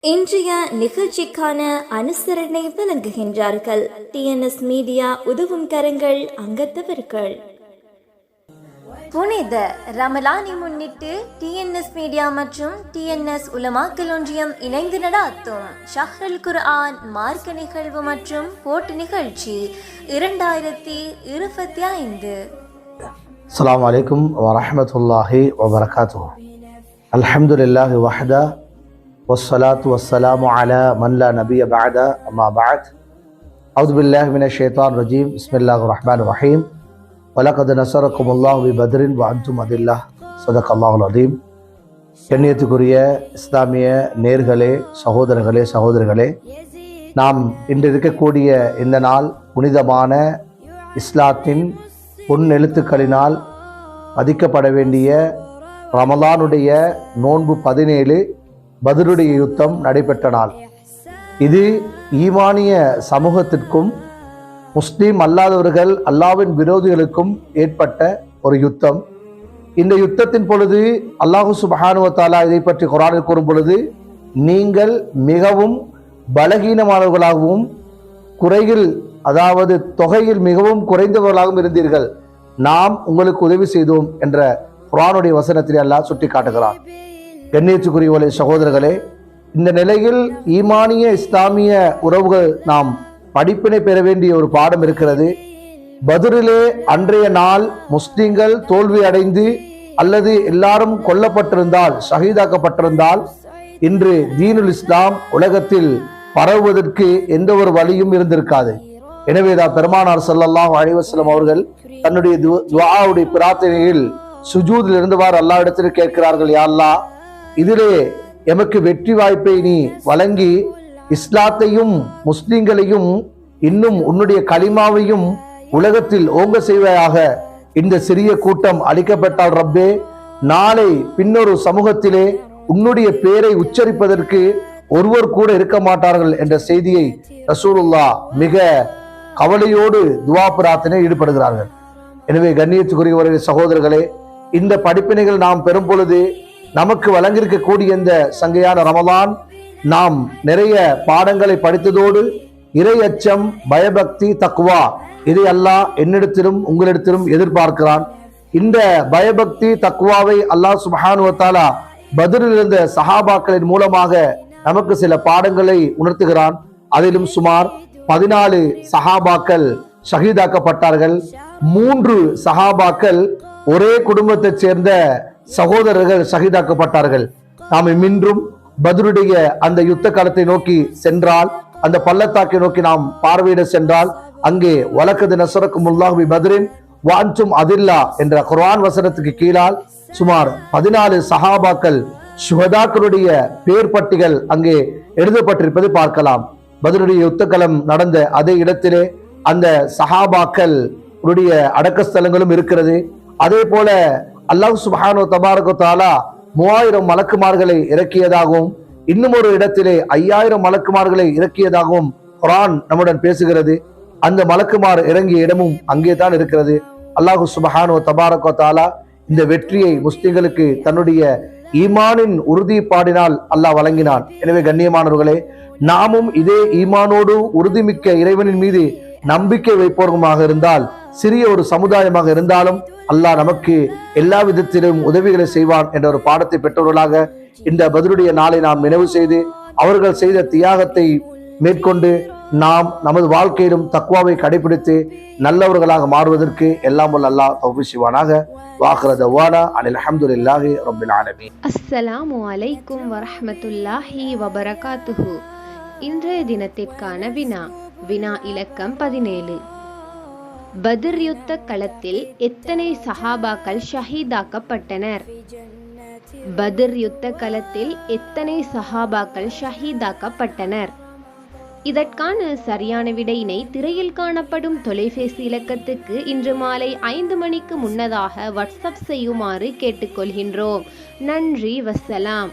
இன்றைய நிகழ்ச்சிக்கான அனுசரணை விளங்குகின்றார்கள். டிஎன்எஸ் மீடியா உதவும் கரங்கள் அங்கத்தவர்கள். புனித ரமலானை முன்னிட்டு டிஎன்எஸ் மீடியா மற்றும் டிஎன்எஸ் உலமாக்கல் ஒன்றியம் இணைந்து நடாத்தும் ஷஹ்ரல் குர்ஆன் மார்க்க நிகழ்வு மற்றும் போட்டு நிகழ்ச்சி இரண்டாயிரத்தி இருபத்தி ஐந்து. السلام عليكم ورحمة الله وبركاته الحمد لله وحده والصلاة والسلام على من لا نبي بعد أما بعد أعوذ بالله من الشيطان الرجيم بسم الله الرحمن الرحيم ولقد نصركم الله ببدر وأنتم أذلة صدق الله العظيم கண்ணியத்துக்குரிய இஸ்லாமிய நேர்களே சகோதரர்களே சகோதரிகளே நாம் இன்று இருக்கக்கூடிய இந்த நாள் புனிதமான இஸ்லாத்தின் பொன் மதிக்கப்பட பதிக்கப்பட வேண்டிய ரமலானுடைய நோன்பு பதினேழு பதிலுடைய யுத்தம் நடைபெற்ற நாள். இது ஈமானிய சமூகத்திற்கும் முஸ்லீம் அல்லாதவர்கள் அல்லாவின் விரோதிகளுக்கும் ஏற்பட்ட ஒரு யுத்தம். இந்த யுத்தத்தின் பொழுது அல்லாஹு சுபஹானுவத்தாலா இதை பற்றி குரானில் கூறும் பொழுது நீங்கள் மிகவும் பலகீனமானவர்களாகவும் குறையில் அதாவது தொகையில் மிகவும் குறைந்தவர்களாகவும் இருந்தீர்கள். நாம் உங்களுக்கு உதவி செய்தோம் என்ற குரானுடைய வசனத்தில் அல்லாஹ் சுட்டி காட்டுகிறார் கண்ணியத்துக்குரியவர்களே சகோதரர்களே இந்த நிலையில் ஈமானிய இஸ்லாமிய உறவுகள் நாம் படிப்பினை பெற வேண்டிய ஒரு பாடம் இருக்கிறது. பதுரிலே அன்றைய நாள் முஸ்லிம்கள் தோல்வி அடைந்து அல்லது எல்லாரும் கொல்லப்பட்டிருந்தால் ஷஹீதாக்கப்பட்டிருந்தால் இன்று தீனுல் இஸ்லாம் உலகத்தில் பரவுவதற்கு எந்த ஒரு வழியும் இருந்திருக்காது. எனவேதான் பெருமானார் ஸல்லல்லாஹு அலைஹி அவர்கள் தன்னுடைய துவ- பிரார்த்தனையில் சுஜூதில் இருந்தவாறு அல்லா இடத்தில் கேட்கிறார்கள் யாழ்லா இதிலே எமக்கு வெற்றி வாய்ப்பை நீ வழங்கி இஸ்லாத்தையும் முஸ்லிம்களையும் இன்னும் உன்னுடைய களிமாவையும் உலகத்தில் ஓங்க செய்வதாக இந்த சிறிய கூட்டம் அளிக்கப்பட்டால் ரப்பே நாளை பின்னொரு சமூகத்திலே உன்னுடைய பேரை உச்சரிப்பதற்கு ஒருவர் கூட இருக்க மாட்டார்கள் என்ற செய்தியை ரசூலுல்லா மிக கவலையோடு துவா பிரார்த்தனை ஈடுபடுகிறார்கள். எனவே கண்ணியத்துக்குரியவர்களே சகோதரர்களே இந்த படிப்பினைகள் நாம் பெறும் பொழுது நமக்கு வழங்கியிருக்கக்கூடிய இந்த சங்கையான ரமலான் நாம் நிறைய பாடங்களை படித்ததோடு இறை அச்சம் பயபக்தி தக்குவா இதை அல்லாஹ் என்னிடத்திலும் உங்களிடத்திலும் எதிர்பார்க்கிறான். இந்த பயபக்தி தக்குவாவை அல்லாஹ் சுபஹானுவத்தாலா பதிலில் இருந்த சஹாபாக்களின் மூலமாக நமக்கு சில பாடங்களை உணர்த்துகிறான். அதிலும் சுமார் பதினாலு சஹாபாக்கள் ஷஹீதாக்கப்பட்டார்கள். மூன்று சஹாபாக்கள் ஒரே குடும்பத்தைச் சேர்ந்த சகோதரர்கள் ஷஹீதாக்கப்பட்டார்கள். நாம் மின்றும் பதிலுடைய அந்த யுத்த காலத்தை நோக்கி சென்றால் அந்த பள்ளத்தாக்கை நோக்கி நாம் பார்வையிட சென்றால் அங்கே வழக்கது நசரக்கும் உல்லாஹி பத்ரின் வாஞ்சும் அதில்லா என்ற குர்ஆன் வசனத்துக்கு கீழால் சுமார் பதினாலு சஹாபாக்கள் சுகதாக்களுடைய பேர் பட்டிகள் அங்கே எழுதப்பட்டிருப்பதை பார்க்கலாம். பதிலுடைய யுத்தக்களம் நடந்த அதே இடத்திலே அந்த சஹாபாக்கள் உடைய அடக்கஸ்தலங்களும் இருக்கிறது. அதே போல அல்லாஹ் சுபானோ தபாரகோ தாலா மூவாயிரம் மலக்குமார்களை இறக்கியதாகவும் இன்னும் ஒரு இடத்திலே ஐயாயிரம் மலக்குமார்களை இறக்கியதாகவும் குரான் நம்முடன் பேசுகிறது. அந்த மலக்குமார் இறங்கிய இடமும் அங்கே தான் இருக்கிறது. அல்லாஹு சுபஹானோ தபாரகோ தாலா இந்த வெற்றியை முஸ்லிம்களுக்கு தன்னுடைய ஈமானின் உறுதிப்பாடினால் அல்லாஹ் வழங்கினான். எனவே கண்ணியமானவர்களே நாமும் இதே ஈமானோடு உறுதிமிக்க இறைவனின் மீது நம்பிக்கை வைப்பவர்களாக இருந்தால் சிறிய ஒரு சமுதாயமாக இருந்தாலும் அல்லாஹ் நமக்கு எல்லா விதத்திலும் உதவிகளை செய்வான் என்ற ஒரு பாடத்தை பெற்றவர்களாக இந்த பதிலுடைய நாளை நாம் நினைவு செய்து அவர்கள் செய்த தியாகத்தை மேற்கொண்டு நாம் நமது வாழ்க்கையிலும் தக்குவாவை கடைபிடித்து நல்லவர்களாக மாறுவதற்கு எல்லாம் வல்ல அல்லாஹ் தௌஃபீக் செய்வானாக. வாக்குற தவானா அனில் அஹமதுல்லாஹி ரபில் ஆலமி அஸ்ஸலாமு அலைக்கும் வரஹமத்துல்லாஹி வபரகாத்துஹு. இன்றைய தினத்திற்கான வினா வினா இலக்கம் பதினேழு. பதிர் யுத்த களத்தில் எத்தனை சஹாபாக்கள் ஷஹீதாக்கப்பட்டனர்? பதிர் யுத்த களத்தில் எத்தனை சஹாபாக்கள் ஷஹீதாக்கப்பட்டனர்? இதற்கான சரியான விடையினை திரையில் காணப்படும் தொலைபேசி இலக்கத்துக்கு இன்று மாலை ஐந்து மணிக்கு முன்னதாக வாட்ஸ்அப் செய்யுமாறு கேட்டுக்கொள்கின்றோம். நன்றி வசலாம்.